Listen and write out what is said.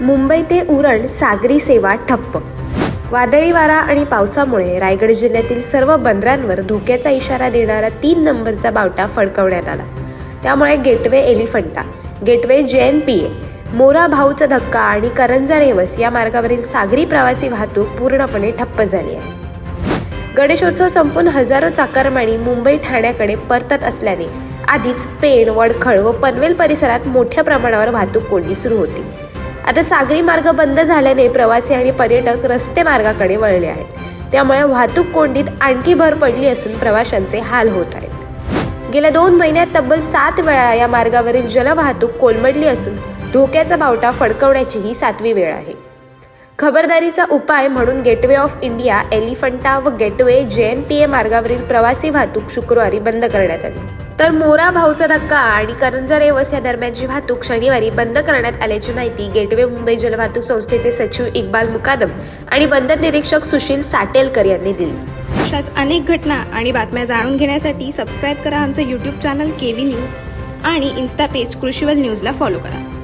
मुंबई ते उरण सागरी सेवा ठप्प. वादळी वारा आणि पावसामुळे रायगड जिल्ह्यातील सर्व बंदरांवर धोक्याचा इशारा देणारा तीन नंबरचा बावटा फडकवण्यात आला. त्यामुळे gateway Elephanta gateway J M P A Mora भाऊचा धक्का आणि करंजा रेवस या मार्गावरील सागरी प्रवासी वाहतूक पूर्णपणे ठप्प झाली आहे. गणेशोत्सव संपून हजारो चाकरमानी मुंबई ठाण्याकडे परतत असल्याने आधीच पेण वडखळ व पनवेल परिसरात मोठ्या प्रमाणावर वाहतूक कोंडी सुरू होती. आता सागरी मार्ग बंद झाल्याने प्रवासी आणि पर्यटक रस्ते मार्गाकडे वळले आहेत. त्यामुळे वाहतूक कोंडीत आणखी भर पडली असून प्रवाशांचे हाल होत आहेत. गेल्या दोन महिन्यात तब्बल सात वेळा या मार्गावरील जलवाहतूक कोलमडली असून धोक्याचा बावटा फडकवण्याची ही सातवी वेळ आहे. खबरदारीचा उपाय म्हणून गेटवे ऑफ इंडिया एलिफंटा व गेटवे जे एन पी ए मार्गावरील प्रवासी वाहतूक शुक्रवारी बंद करण्यात आली. तर मोरा भाऊचा धक्का आणि करंजा रेवस या दरम्यानची वाहतूक शनिवारी बंद करण्यात आल्याची माहिती गेटवे मुंबई जलवाहतूक संस्थेचे सचिव इक्बाल मुकादम आणि बंदर निरीक्षक सुशील साटेलकर यांनी दिली. अशाच अनेक घटना आणि बातम्या जाणून घेण्यासाठी सबस्क्राईब करा आमचं YouTube channel K V news आणि इन्स्टा पेज कृषीवल न्यूजला फॉलो करा.